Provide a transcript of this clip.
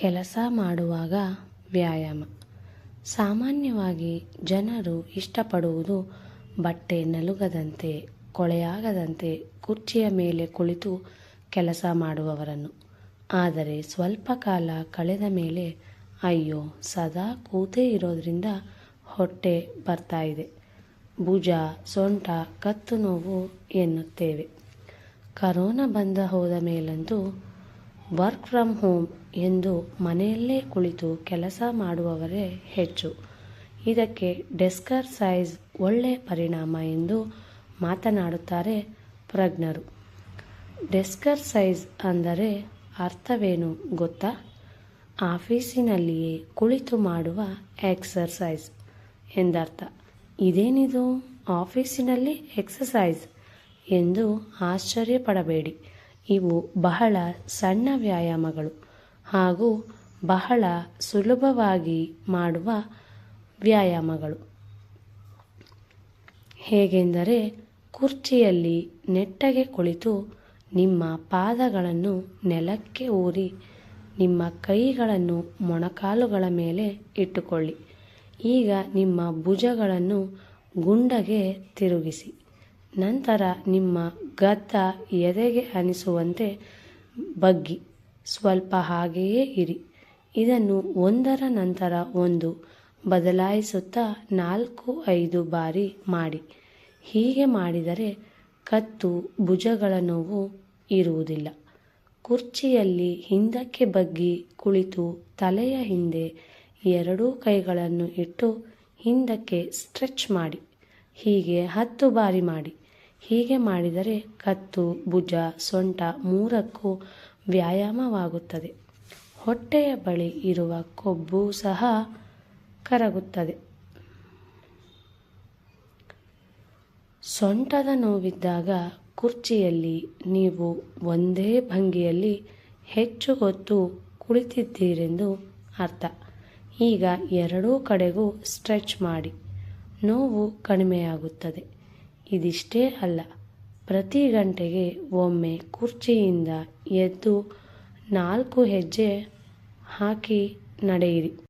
ಕೆಲಸ ಮಾಡುವಾಗ ವ್ಯಾಯಾಮ. ಸಾಮಾನ್ಯವಾಗಿ ಜನರು ಇಷ್ಟಪಡುವುದು ಬಟ್ಟೆ ನಲುಗದಂತೆ, ಕೊಳೆಯಾಗದಂತೆ ಕುರ್ಚಿಯ ಮೇಲೆ ಕುಳಿತು ಕೆಲಸ ಮಾಡುವವರನ್ನು. ಆದರೆ ಸ್ವಲ್ಪ ಕಾಲ ಕಳೆದ ಮೇಲೆ ಅಯ್ಯೋ, ಸದಾ ಕೂತೇ ಇರೋದ್ರಿಂದ ಹೊಟ್ಟೆ ಬರ್ತಾ ಇದೆ. ಭುಜ, ಸೊಂಟ, ಕತ್ತು ನೋವು ಎನ್ನುತ್ತೇವೆ. ಕರೋನಾ ಬಂದ ಹೋದ ಮೇಲಂತೂ ವರ್ಕ್ ಫ್ರಮ್ ಹೋಮ್ ಎಂದು ಮನೆಯಲ್ಲೇ ಕುಳಿತು ಕೆಲಸ ಮಾಡುವವರೇ ಹೆಚ್ಚು. ಇದಕ್ಕೆ ಡೆಸ್ಕರ್ ಸೈಜ್ ಒಳ್ಳೆಯ ಪರಿಣಾಮ ಎಂದು ಮಾತನಾಡುತ್ತಾರೆ ಪ್ರಜ್ಞರು. ಡೆಸ್ಕರ್ ಸೈಜ್ ಅಂದರೆ ಅರ್ಥವೇನು ಗೊತ್ತಾ? ಆಫೀಸಿನಲ್ಲಿಯೇ ಕುಳಿತು ಮಾಡುವ ಎಕ್ಸರ್ಸೈಸ್ ಎಂದರ್ಥ. ಇದೇನಿದು? ಆಫೀಸಿನಲ್ಲಿ ಎಕ್ಸಸೈಸ್ ಎಂದು ಆಶ್ಚರ್ಯಪಡಬೇಡಿ. ಇವು ಬಹಳ ಸಣ್ಣ ವ್ಯಾಯಾಮಗಳು ಹಾಗೂ ಬಹಳ ಸುಲಭವಾಗಿ ಮಾಡುವ ವ್ಯಾಯಾಮಗಳು. ಹೇಗೆಂದರೆ ಕುರ್ಚಿಯಲ್ಲಿ ನೆಟ್ಟಗೆ ಕುಳಿತು ನಿಮ್ಮ ಪಾದಗಳನ್ನು ನೆಲಕ್ಕೆ ಊರಿ ನಿಮ್ಮ ಕೈಗಳನ್ನು ಮೊಣಕಾಲುಗಳ ಮೇಲೆ ಇಟ್ಟುಕೊಳ್ಳಿ. ಈಗ ನಿಮ್ಮ ಭುಜಗಳನ್ನು ಗುಂಡಗೆ ತಿರುಗಿಸಿ. ನಂತರ ನಿಮ್ಮ ಗದ್ದ ಎದೆಗೆ ಅನಿಸುವಂತೆ ಬಗ್ಗಿ, ಸ್ವಲ್ಪ ಹಾಗೆಯೇ ಇರಿ. ಇದನ್ನು ಒಂದರ ನಂತರ ಒಂದು ಬದಲಾಯಿಸುತ್ತಾ ನಾಲ್ಕು, ಐದು ಬಾರಿ ಮಾಡಿ. ಹೀಗೆ ಮಾಡಿದರೆ ಕತ್ತು, ಭುಜಗಳ ನೋವು ಇರುವುದಿಲ್ಲ. ಕುರ್ಚಿಯಲ್ಲಿ ಹಿಂದಕ್ಕೆ ಬಗ್ಗಿ ಕುಳಿತು ತಲೆಯ ಹಿಂದೆ ಎರಡೂ ಕೈಗಳನ್ನು ಇಟ್ಟು ಹಿಂದಕ್ಕೆ ಸ್ಟ್ರೆಚ್ ಮಾಡಿ. ಹೀಗೆ ಹತ್ತು ಬಾರಿ ಮಾಡಿ. ಹೀಗೆ ಮಾಡಿದರೆ ಕತ್ತು, ಭುಜ, ಸೊಂಟ ಮೂರಕ್ಕೂ ವ್ಯಾಯಾಮವಾಗುತ್ತದೆ. ಹೊಟ್ಟೆಯ ಬಳಿ ಇರುವ ಕೊಬ್ಬು ಸಹ ಕರಗುತ್ತದೆ. ಸೊಂಟದ ನೋವಿದ್ದಾಗ ಕುರ್ಚಿಯಲ್ಲಿ ನೀವು ಒಂದೇ ಭಂಗಿಯಲ್ಲಿ ಹೆಚ್ಚು ಹೊತ್ತು ಕುಳಿತಿದ್ದೀರೆಂದು ಅರ್ಥ. ಈಗ ಎರಡೂ ಕಡೆಗೂ ಸ್ಟ್ರೆಚ್ ಮಾಡಿ. ನೋವು ಕಡಿಮೆಯಾಗುತ್ತದೆ. ಇದಿಷ್ಟೇ ಅಲ್ಲ. ಪ್ರತಿ ಗಂಟೆಗೆ ಒಮ್ಮೆ ಕುರ್ಚಿಯಿಂದ ಎದ್ದು ನಾಲ್ಕು ಹೆಜ್ಜೆ ಹಾಕಿ ನಡೆಯಿರಿ.